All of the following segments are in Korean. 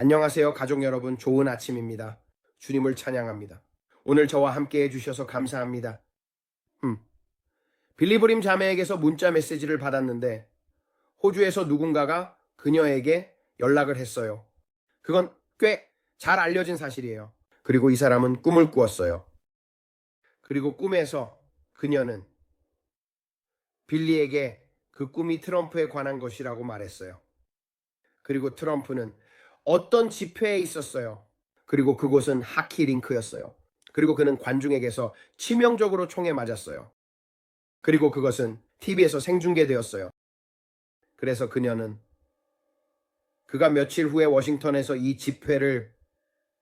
안녕하세요, 가족 여러분. 좋은 아침입니다. 주님을 찬양합니다. 오늘 저와 함께 해주셔서 감사합니다. 음. 빌리브림 자매에게서 문자 메시지를 받았는데, 호주에서 누군가가 그녀에게 연락을 했어요. 그건 꽤 잘 알려진 사실이에요. 그리고 이 사람은 꿈을 꾸었어요. 그리고 꿈에서 그녀는 빌리에게 그 꿈이 트럼프에 관한 것이라고 말했어요. 그리고 트럼프는 어떤 집회에 있었어요. 그리고 그곳은 하키 링크였어요. 그리고 그는 관중에게서 치명적으로 총에 맞았어요. 그리고 그것은 TV에서 생중계되었어요. 그래서 그녀는 그가 며칠 후에 워싱턴에서 이 집회를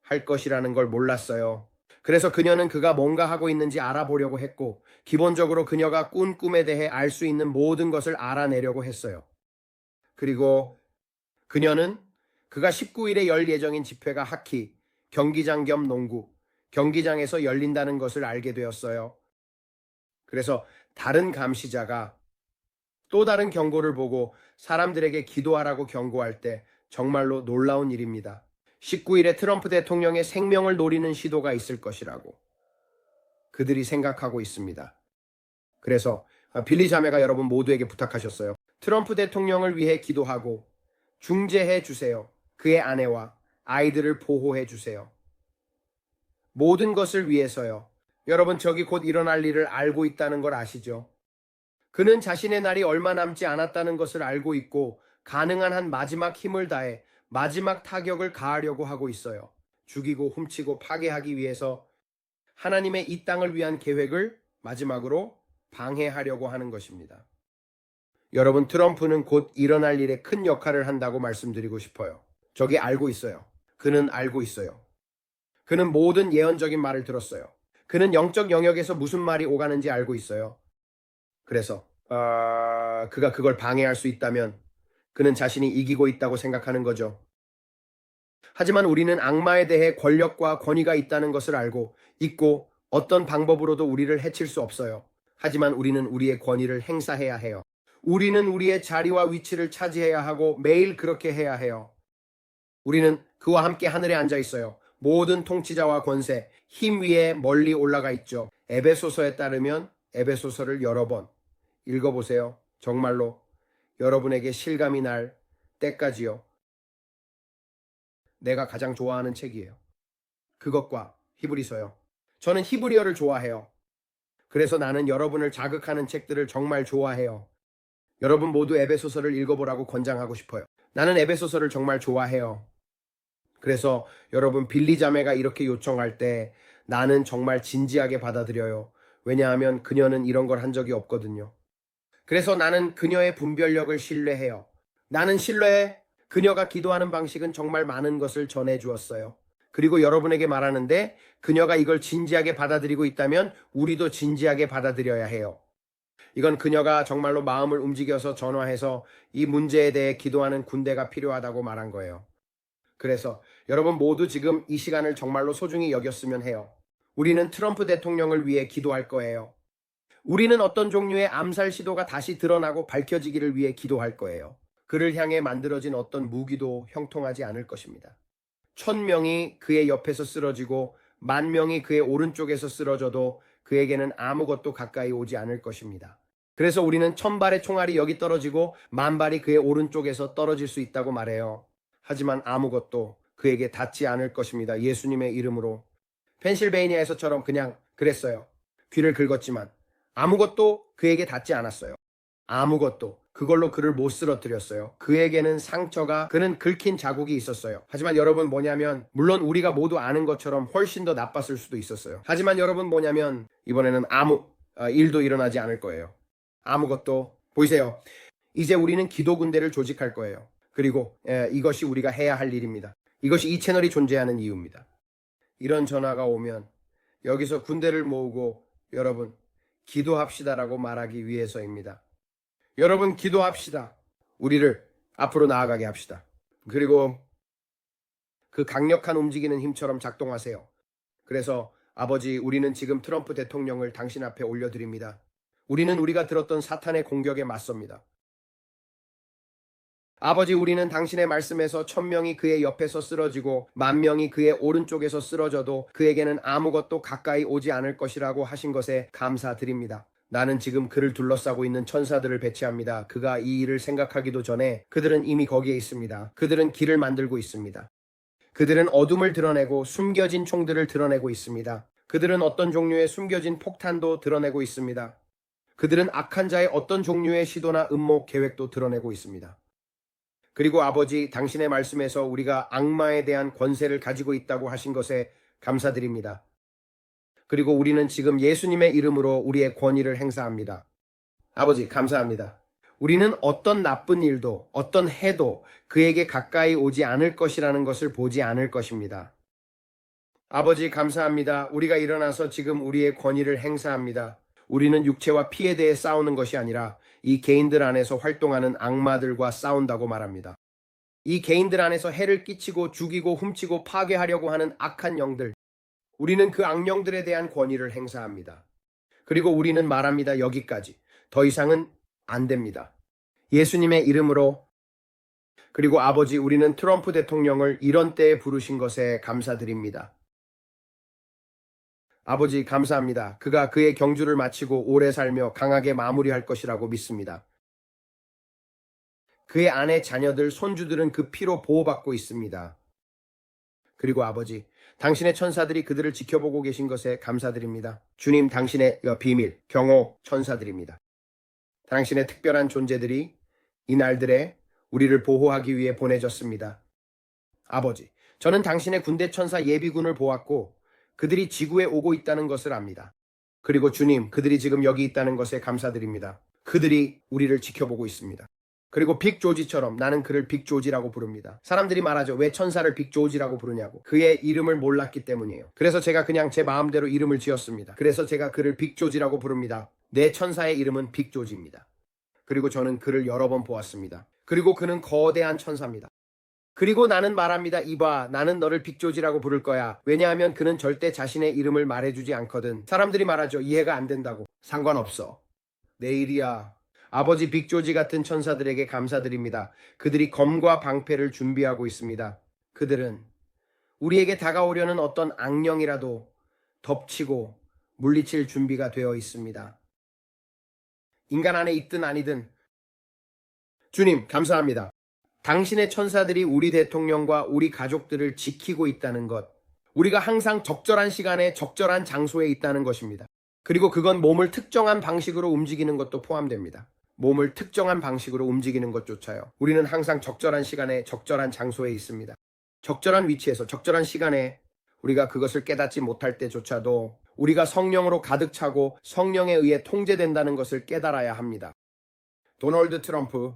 할 것이라는 걸 몰랐어요. 그래서 그녀는 그가 뭔가 하고 있는지 알아보려고 했고, 기본적으로 그녀가 꾼 꿈에 대해 알 수 있는 모든 것을 알아내려고 했어요. 그리고 그녀는 그가 19일에 열 예정인 집회가 하키, 경기장 겸 농구, 경기장에서 열린다는 것을 알게 되었어요. 그래서 다른 감시자가 또 다른 경고를 보고 사람들에게 기도하라고 경고할 때 정말로 놀라운 일입니다. 19일에 트럼프 대통령의 생명을 노리는 시도가 있을 것이라고 그들이 생각하고 있습니다. 그래서 빌리 자매가 여러분 모두에게 부탁하셨어요. 트럼프 대통령을 위해 기도하고 중재해 주세요. 그의 아내와 아이들을 보호해 주세요. 모든 것을 위해서요. 여러분 저기 곧 일어날 일을 알고 있다는 걸 아시죠? 그는 자신의 날이 얼마 남지 않았다는 것을 알고 있고 가능한 한 마지막 힘을 다해 마지막 타격을 가하려고 하고 있어요. 죽이고 훔치고 파괴하기 위해서 하나님의 이 땅을 위한 계획을 마지막으로 방해하려고 하는 것입니다. 여러분, 트럼프는 곧 일어날 일에 큰 역할을 한다고 말씀드리고 싶어요. 저게 알고 있어요. 그는 알고 있어요. 그는 모든 예언적인 말을 들었어요. 그는 영적 영역에서 무슨 말이 오가는지 알고 있어요. 그래서 아, 그가 그걸 방해할 수 있다면 그는 자신이 이기고 있다고 생각하는 거죠. 하지만 우리는 악마에 대해 권력과 권위가 있다는 것을 알고 있고 어떤 방법으로도 우리를 해칠 수 없어요. 하지만 우리는 우리의 권위를 행사해야 해요. 우리는 우리의 자리와 위치를 차지해야 하고 매일 그렇게 해야 해요. 우리는 그와 함께 하늘에 앉아 있어요. 모든 통치자와 권세, 힘 위에 멀리 올라가 있죠. 에베소서에 따르면 에베소서를 여러 번 읽어보세요. 정말로 여러분에게 실감이 날 때까지요. 내가 가장 좋아하는 책이에요. 그것과 히브리서요. 저는 히브리어를 좋아해요. 그래서 나는 여러분을 자극하는 책들을 정말 좋아해요. 여러분 모두 에베소서를 읽어보라고 권장하고 싶어요. 나는 에베소서를 정말 좋아해요. 그래서 여러분 빌리 자매가 이렇게 요청할 때 나는 정말 진지하게 받아들여요. 왜냐하면 그녀는 이런 걸 한 적이 없거든요. 그래서 나는 그녀의 분별력을 신뢰해요. 나는 신뢰해. 그녀가 기도하는 방식은 정말 많은 것을 전해 주었어요. 그리고 여러분에게 말하는데 그녀가 이걸 진지하게 받아들이고 있다면 우리도 진지하게 받아들여야 해요. 이건 그녀가 정말로 마음을 움직여서 전화해서 이 문제에 대해 기도하는 군대가 필요하다고 말한 거예요. 그래서 여러분 모두 지금 이 시간을 정말로 소중히 여겼으면 해요. 우리는 트럼프 대통령을 위해 기도할 거예요. 우리는 어떤 종류의 암살 시도가 다시 드러나고 밝혀지기를 위해 기도할 거예요. 그를 향해 만들어진 어떤 무기도 형통하지 않을 것입니다. 천 명이 그의 옆에서 쓰러지고 만 명이 그의 오른쪽에서 쓰러져도 그에게는 아무것도 가까이 오지 않을 것입니다. 그래서 우리는 천 발의 총알이 여기 떨어지고 만 발이 그의 오른쪽에서 떨어질 수 있다고 말해요. 하지만 아무것도 그에게 닿지 않을 것입니다. 예수님의 이름으로. 펜실베이니아에서처럼 그냥 그랬어요. 귀를 긁었지만 아무것도 그에게 닿지 않았어요. 아무것도. 그걸로 그를 못 쓰러뜨렸어요. 그에게는 상처가, 그는 긁힌 자국이 있었어요. 하지만 여러분 뭐냐면, 물론 우리가 모두 아는 것처럼 훨씬 더 나빴을 수도 있었어요. 하지만 여러분 뭐냐면, 이번에는 아무 어, 일도 일어나지 않을 거예요. 아무것도. 보이세요? 이제 우리는 기도 군대를 조직할 거예요. 그리고 에, 이것이 우리가 해야 할 일입니다. 이것이 이 채널이 존재하는 이유입니다. 이런 전화가 오면 여기서 군대를 모으고 여러분 기도합시다라고 말하기 위해서입니다. 여러분 기도합시다. 우리를 앞으로 나아가게 합시다. 그리고 그 강력한 움직이는 힘처럼 작동하세요. 그래서 아버지 우리는 지금 트럼프 대통령을 당신 앞에 올려드립니다. 우리는 우리가 들었던 사탄의 공격에 맞섭니다. 아버지 우리는 당신의 말씀에서 천명이 그의 옆에서 쓰러지고 만명이 그의 오른쪽에서 쓰러져도 그에게는 아무것도 가까이 오지 않을 것이라고 하신 것에 감사드립니다. 나는 지금 그를 둘러싸고 있는 천사들을 배치합니다. 그가 이 일을 생각하기도 전에 그들은 이미 거기에 있습니다. 그들은 길을 만들고 있습니다. 그들은 어둠을 드러내고 숨겨진 총들을 드러내고 있습니다. 그들은 어떤 종류의 숨겨진 폭탄도 드러내고 있습니다. 그들은 악한 자의 어떤 종류의 시도나 음모 계획도 드러내고 있습니다. 그리고 아버지, 당신의 말씀에서 우리가 악마에 대한 권세를 가지고 있다고 하신 것에 감사드립니다. 그리고 우리는 지금 예수님의 이름으로 우리의 권위를 행사합니다. 아버지, 감사합니다. 우리는 어떤 나쁜 일도, 어떤 해도 그에게 가까이 오지 않을 것이라는 것을 보지 않을 것입니다. 아버지, 감사합니다. 우리가 일어나서 지금 우리의 권위를 행사합니다. 우리는 육체와 피에 대해 싸우는 것이 아니라 이 개인들 안에서 활동하는 악마들과 싸운다고 말합니다. 이 개인들 안에서 해를 끼치고 죽이고 훔치고 파괴하려고 하는 악한 영들. 우리는 그 악령들에 대한 권위를 행사합니다. 그리고 우리는 말합니다. 여기까지. 더 이상은 안 됩니다. 예수님의 이름으로 그리고 아버지 우리는 트럼프 대통령을 이런 때에 부르신 것에 감사드립니다. 아버지 감사합니다. 그가 그의 경주를 마치고 오래 살며 강하게 마무리할 것이라고 믿습니다. 그의 아내, 자녀들, 손주들은 그 피로 보호받고 있습니다. 그리고 아버지, 당신의 천사들이 그들을 지켜보고 계신 것에 감사드립니다. 주님, 당신의 비밀, 경호, 천사드립니다. 당신의 특별한 존재들이 이 날들에 우리를 보호하기 위해 보내졌습니다. 아버지, 저는 당신의 군대 천사 예비군을 보았고 그들이 지구에 오고 있다는 것을 압니다. 그리고 주님, 그들이 지금 여기 있다는 것에 감사드립니다. 그들이 우리를 지켜보고 있습니다. 그리고 빅 조지처럼 나는 그를 빅 조지라고 부릅니다. 사람들이 말하죠. 왜 천사를 빅 조지라고 부르냐고. 그의 이름을 몰랐기 때문이에요. 그래서 제가 그냥 제 마음대로 이름을 지었습니다. 그래서 제가 그를 빅 조지라고 부릅니다. 내 천사의 이름은 빅 조지입니다. 그리고 저는 그를 여러 번 보았습니다. 그리고 그는 거대한 천사입니다. 그리고 나는 말합니다. 이봐, 나는 너를 빅조지라고 부를 거야. 왜냐하면 그는 절대 자신의 이름을 말해주지 않거든. 사람들이 말하죠. 이해가 안 된다고. 상관없어. 내일이야. 아버지 빅조지 같은 천사들에게 감사드립니다. 그들이 검과 방패를 준비하고 있습니다. 그들은 우리에게 다가오려는 어떤 악령이라도 덮치고 물리칠 준비가 되어 있습니다. 인간 안에 있든 아니든 주님, 감사합니다. 당신의 천사들이 우리 대통령과 우리 가족들을 지키고 있다는 것. 우리가 항상 적절한 시간에 적절한 장소에 있다는 것입니다. 그리고 그건 몸을 특정한 방식으로 움직이는 것도 포함됩니다. 몸을 특정한 방식으로 움직이는 것조차요. 우리는 항상 적절한 시간에 적절한 장소에 있습니다. 적절한 위치에서 적절한 시간에 우리가 그것을 깨닫지 못할 때조차도 우리가 성령으로 가득 차고 성령에 의해 통제된다는 것을 깨달아야 합니다. 도널드 트럼프,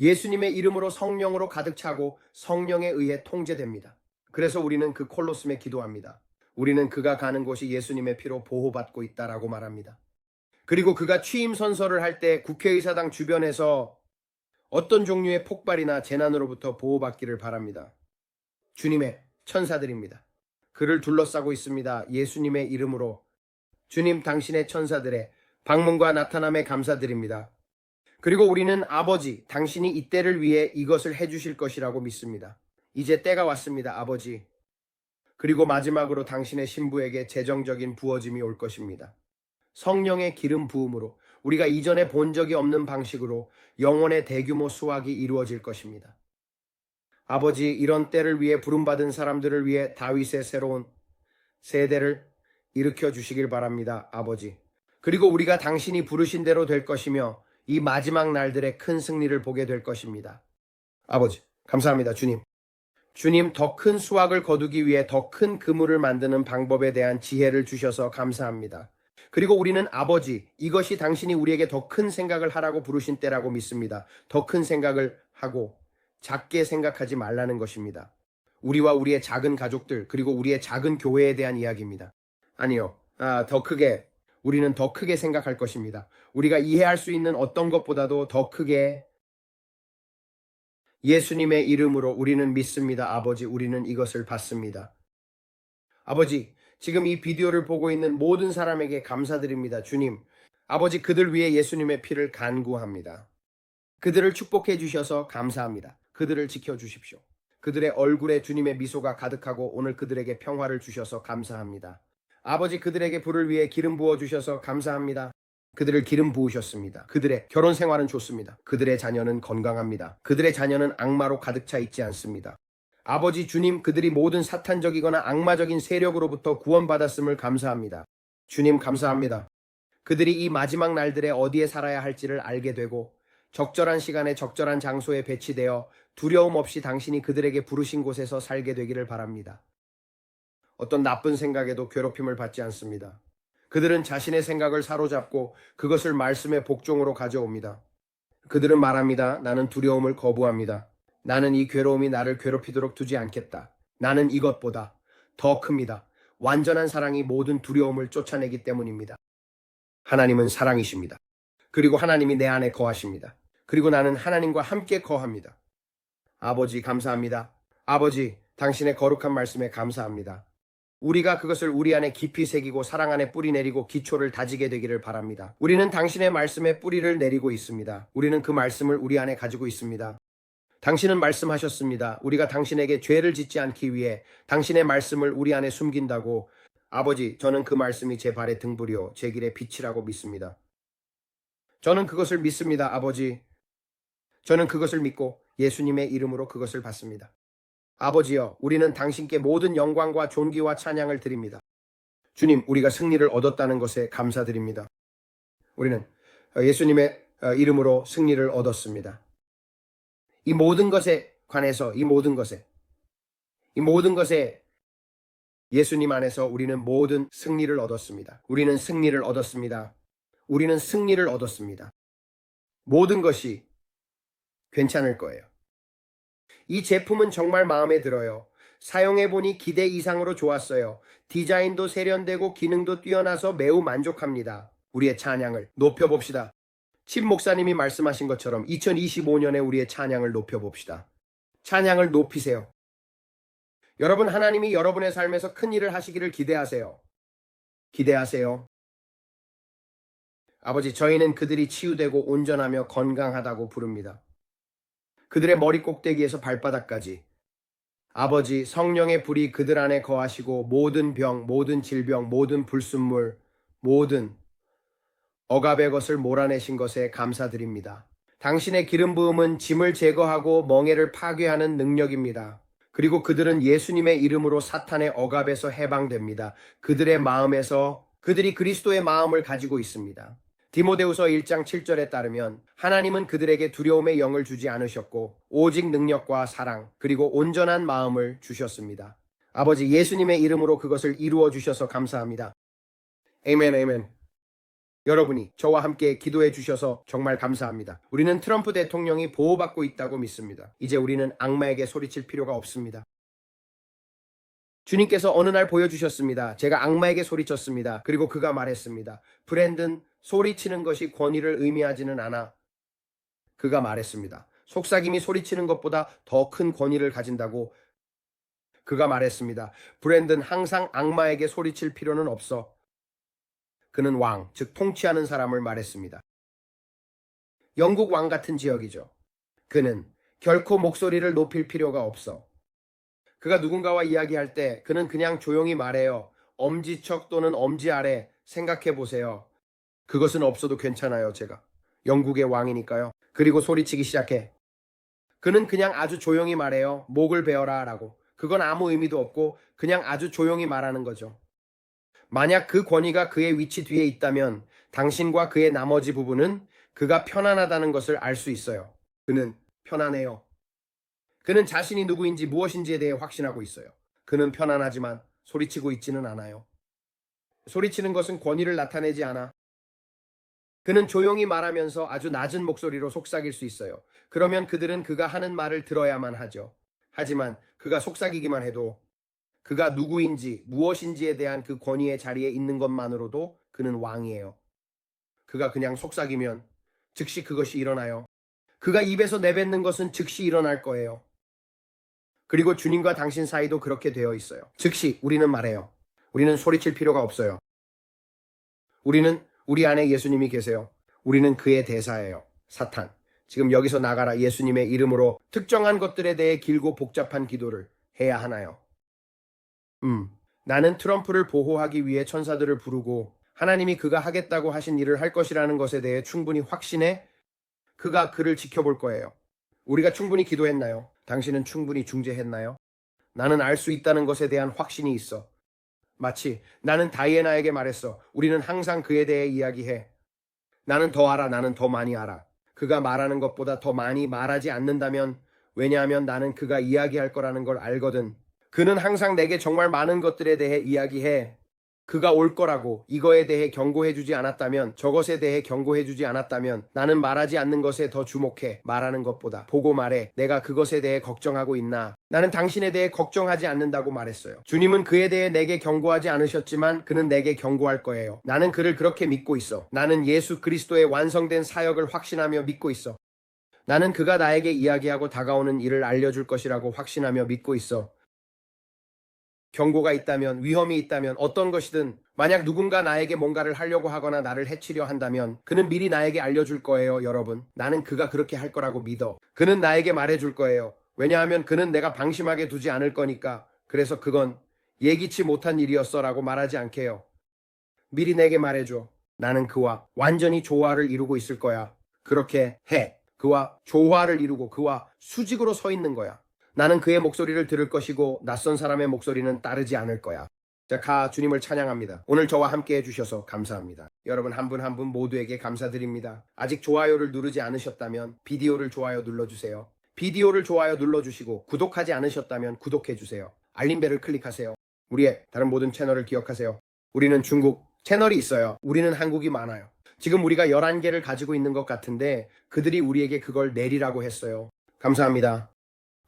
예수님의 이름으로 성령으로 가득 차고 성령에 의해 통제됩니다. 그래서 우리는 그 콜로스에 기도합니다. 우리는 그가 가는 곳이 예수님의 피로 보호받고 있다라고 말합니다. 그리고 그가 취임 선서를 할 때 국회의사당 주변에서 어떤 종류의 폭발이나 재난으로부터 보호받기를 바랍니다. 주님의 천사들입니다. 그를 둘러싸고 있습니다. 예수님의 이름으로 주님 당신의 천사들의 방문과 나타남에 감사드립니다. 그리고 우리는 아버지, 당신이 이 때를 위해 이것을 해주실 것이라고 믿습니다. 이제 때가 왔습니다, 아버지. 그리고 마지막으로 당신의 신부에게 재정적인 부어짐이 올 것입니다. 성령의 기름 부음으로 우리가 이전에 본 적이 없는 방식으로 영혼의 대규모 수확이 이루어질 것입니다. 아버지, 이런 때를 위해 부름받은 사람들을 위해 다윗의 새로운 세대를 일으켜 주시길 바랍니다, 아버지. 그리고 우리가 당신이 부르신 대로 될 것이며 이 마지막 날들의 큰 승리를 보게 될 것입니다. 아버지, 감사합니다, 주님. 주님, 더 큰 수확을 거두기 위해 더 큰 그물을 만드는 방법에 대한 지혜를 주셔서 감사합니다. 그리고 우리는 아버지, 이것이 당신이 우리에게 더 큰 생각을 하라고 부르신 때라고 믿습니다. 더 큰 생각을 하고 작게 생각하지 말라는 것입니다. 우리와 우리의 작은 가족들, 그리고 우리의 작은 교회에 대한 이야기입니다. 아니요. 아, 더 크게, 우리는 더 크게 생각할 것입니다. 우리가 이해할 수 있는 어떤 것보다도 더 크게 예수님의 이름으로 우리는 믿습니다. 아버지, 우리는 이것을 받습니다. 아버지, 지금 이 비디오를 보고 있는 모든 사람에게 감사드립니다. 주님, 아버지 그들 위해 예수님의 피를 간구합니다. 그들을 축복해 주셔서 감사합니다. 그들을 지켜 주십시오. 그들의 얼굴에 주님의 미소가 가득하고 오늘 그들에게 평화를 주셔서 감사합니다. 아버지 그들에게 불을 위해 기름 부어 주셔서 감사합니다. 그들을 기름 부으셨습니다. 그들의 결혼 생활은 좋습니다. 그들의 자녀는 건강합니다. 그들의 자녀는 악마로 가득 차 있지 않습니다. 아버지 주님, 그들이 모든 사탄적이거나 악마적인 세력으로부터 구원받았음을 감사합니다. 주님, 감사합니다. 그들이 이 마지막 날들에 어디에 살아야 할지를 알게 되고 적절한 시간에 적절한 장소에 배치되어 두려움 없이 당신이 그들에게 부르신 곳에서 살게 되기를 바랍니다. 어떤 나쁜 생각에도 괴롭힘을 받지 않습니다. 그들은 자신의 생각을 사로잡고 그것을 말씀의 복종으로 가져옵니다. 그들은 말합니다. 나는 두려움을 거부합니다. 나는 이 괴로움이 나를 괴롭히도록 두지 않겠다. 나는 이것보다 더 큽니다. 완전한 사랑이 모든 두려움을 쫓아내기 때문입니다. 하나님은 사랑이십니다. 그리고 하나님이 내 안에 거하십니다. 그리고 나는 하나님과 함께 거합니다. 아버지, 감사합니다. 아버지, 당신의 거룩한 말씀에 감사합니다. 우리가 그것을 우리 안에 깊이 새기고 사랑 안에 뿌리 내리고 기초를 다지게 되기를 바랍니다. 우리는 당신의 말씀에 뿌리를 내리고 있습니다. 우리는 그 말씀을 우리 안에 가지고 있습니다. 당신은 말씀하셨습니다. 우리가 당신에게 죄를 짓지 않기 위해 당신의 말씀을 우리 안에 숨긴다고 아버지, 저는 그 말씀이 제 발의 등불이요, 제 길의 빛이라고 믿습니다. 저는 그것을 믿습니다, 아버지. 저는 그것을 믿고 예수님의 이름으로 그것을 받습니다. 아버지여, 우리는 당신께 모든 영광과 존귀와 찬양을 드립니다. 주님, 우리가 승리를 얻었다는 것에 감사드립니다. 우리는 예수님의 이름으로 승리를 얻었습니다. 이 모든 것에 관해서, 이 모든 것에, 이 모든 것에 예수님 안에서 우리는 모든 승리를 얻었습니다. 우리는 승리를 얻었습니다. 우리는 승리를 얻었습니다. 모든 것이 괜찮을 거예요. 이 제품은 정말 마음에 들어요. 사용해보니 기대 이상으로 좋았어요. 디자인도 세련되고 기능도 뛰어나서 매우 만족합니다. 우리의 찬양을 높여봅시다. 친 목사님이 말씀하신 것처럼 2025년에 우리의 찬양을 높여봅시다. 찬양을 높이세요. 여러분, 하나님이 여러분의 삶에서 큰 일을 하시기를 기대하세요. 기대하세요. 아버지, 저희는 그들이 치유되고 온전하며 건강하다고 부릅니다. 그들의 머리 꼭대기에서 발바닥까지. 아버지, 성령의 불이 그들 안에 거하시고 모든 병, 모든 질병, 모든 불순물, 모든 억압의 것을 몰아내신 것에 감사드립니다. 당신의 기름 부음은 짐을 제거하고 멍해를 파괴하는 능력입니다. 그리고 그들은 예수님의 이름으로 사탄의 억압에서 해방됩니다. 그들의 마음에서 그들이 그리스도의 마음을 가지고 있습니다. 디모데후서 1장 7절에 따르면 하나님은 그들에게 두려움의 영을 주지 않으셨고 오직 능력과 사랑 그리고 온전한 마음을 주셨습니다. 아버지 예수님의 이름으로 그것을 이루어 주셔서 감사합니다. 에이멘 에이멘. 여러분이 저와 함께 기도해 주셔서 정말 감사합니다. 우리는 트럼프 대통령이 보호받고 있다고 믿습니다. 이제 우리는 악마에게 소리칠 필요가 없습니다. 주님께서 어느 날 보여주셨습니다. 제가 악마에게 소리쳤습니다. 그리고 그가 말했습니다. 브랜든 소리치는 것이 권위를 의미하지는 않아. 그가 말했습니다. 속삭임이 소리치는 것보다 더 큰 권위를 가진다고 그가 말했습니다. 브랜든 항상 악마에게 소리칠 필요는 없어. 그는 왕, 즉 통치하는 사람을 말했습니다. 영국 왕 같은 지역이죠. 그는 결코 목소리를 높일 필요가 없어. 그가 누군가와 이야기할 때 그는 그냥 조용히 말해요. 엄지척 또는 엄지 아래 생각해 보세요. 그것은 없어도 괜찮아요, 제가. 영국의 왕이니까요. 그리고 소리치기 시작해. 그는 그냥 아주 조용히 말해요. 목을 베어라 라고. 그건 아무 의미도 없고 그냥 아주 조용히 말하는 거죠. 만약 그 권위가 그의 위치 뒤에 있다면 당신과 그의 나머지 부분은 그가 편안하다는 것을 알 수 있어요. 그는 편안해요. 그는 자신이 누구인지 무엇인지에 대해 확신하고 있어요. 그는 편안하지만 소리치고 있지는 않아요. 소리치는 것은 권위를 나타내지 않아. 그는 조용히 말하면서 아주 낮은 목소리로 속삭일 수 있어요. 그러면 그들은 그가 하는 말을 들어야만 하죠. 하지만 그가 속삭이기만 해도 그가 누구인지 무엇인지에 대한 그 권위의 자리에 있는 것만으로도 그는 왕이에요. 그가 그냥 속삭이면 즉시 그것이 일어나요. 그가 입에서 내뱉는 것은 즉시 일어날 거예요. 그리고 주님과 당신 사이도 그렇게 되어 있어요. 즉시 우리는 말해요. 우리는 소리칠 필요가 없어요. 우리는 우리 안에 예수님이 계세요. 우리는 그의 대사예요. 사탄. 지금 여기서 나가라 예수님의 이름으로 특정한 것들에 대해 길고 복잡한 기도를 해야 하나요? 음, 나는 트럼프를 보호하기 위해 천사들을 부르고 하나님이 그가 하겠다고 하신 일을 할 것이라는 것에 대해 충분히 확신해 그가 그를 지켜볼 거예요. 우리가 충분히 기도했나요? 당신은 충분히 중재했나요? 나는 알 수 있다는 것에 대한 확신이 있어. 마치 나는 다이애나에게 말했어. 우리는 항상 그에 대해 이야기해. 나는 더 알아. 나는 더 많이 알아. 그가 말하는 것보다 더 많이 말하지 않는다면 왜냐하면 나는 그가 이야기할 거라는 걸 알거든. 그는 항상 내게 정말 많은 것들에 대해 이야기해. 그가 올 거라고 이거에 대해 경고해 주지 않았다면 저것에 대해 경고해 주지 않았다면 나는 말하지 않는 것에 더 주목해 말하는 것보다 보고 말해. 내가 그것에 대해 걱정하고 있나? 나는 당신에 대해 걱정하지 않는다고 말했어요. 주님은 그에 대해 내게 경고하지 않으셨지만 그는 내게 경고할 거예요. 나는 그를 그렇게 믿고 있어. 나는 예수 그리스도의 완성된 사역을 확신하며 믿고 있어. 나는 그가 나에게 이야기하고 다가오는 일을 알려줄 것이라고 확신하며 믿고 있어 경고가 있다면, 위험이 있다면, 어떤 것이든, 만약 누군가 나에게 뭔가를 하려고 하거나 나를 해치려 한다면, 그는 미리 나에게 알려줄 거예요, 여러분. 나는 그가 그렇게 할 거라고 믿어. 그는 나에게 말해줄 거예요. 왜냐하면 그는 내가 방심하게 두지 않을 거니까. 그래서 그건 예기치 못한 일이었어 라고 말하지 않게요. 미리 내게 말해줘. 나는 그와 완전히 조화를 이루고 있을 거야. 그렇게 해. 그와 조화를 이루고 그와 수직으로 서 있는 거야. 나는 그의 목소리를 들을 것이고 낯선 사람의 목소리는 따르지 않을 거야. 자, 가 주님을 찬양합니다. 오늘 저와 함께 해주셔서 감사합니다. 여러분 한분 한 분 모두에게 감사드립니다. 아직 좋아요를 누르지 않으셨다면 비디오를 좋아요 눌러주세요. 비디오를 좋아요 눌러주시고 구독하지 않으셨다면 구독해주세요. 알림벨을 클릭하세요. 우리의 다른 모든 채널을 기억하세요. 우리는 중국 채널이 있어요. 우리는 한국이 많아요. 지금 우리가 11개를 가지고 있는 것 같은데 그들이 우리에게 그걸 내리라고 했어요. 감사합니다.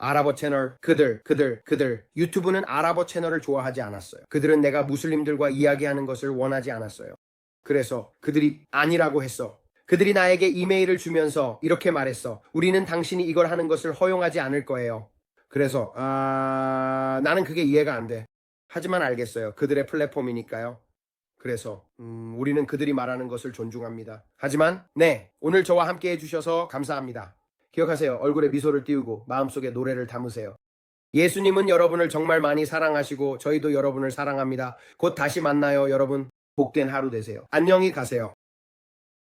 아랍어 채널, 그들, 그들, 그들. 유튜브는 아랍어 채널을 좋아하지 않았어요. 그들은 내가 무슬림들과 이야기하는 것을 원하지 않았어요. 그래서 그들이 아니라고 했어. 그들이 나에게 이메일을 주면서 이렇게 말했어. 우리는 당신이 이걸 하는 것을 허용하지 않을 거예요. 그래서, 아, 나는 그게 이해가 안 돼. 하지만 알겠어요. 그들의 플랫폼이니까요. 그래서, 음, 우리는 그들이 말하는 것을 존중합니다. 하지만, 네, 오늘 저와 함께 해주셔서 감사합니다. 기억하세요. 얼굴에 미소를 띄우고 마음속에 노래를 담으세요. 예수님은 여러분을 정말 많이 사랑하시고 저희도 여러분을 사랑합니다. 곧 다시 만나요, 여러분. 복된 하루 되세요. 안녕히 가세요.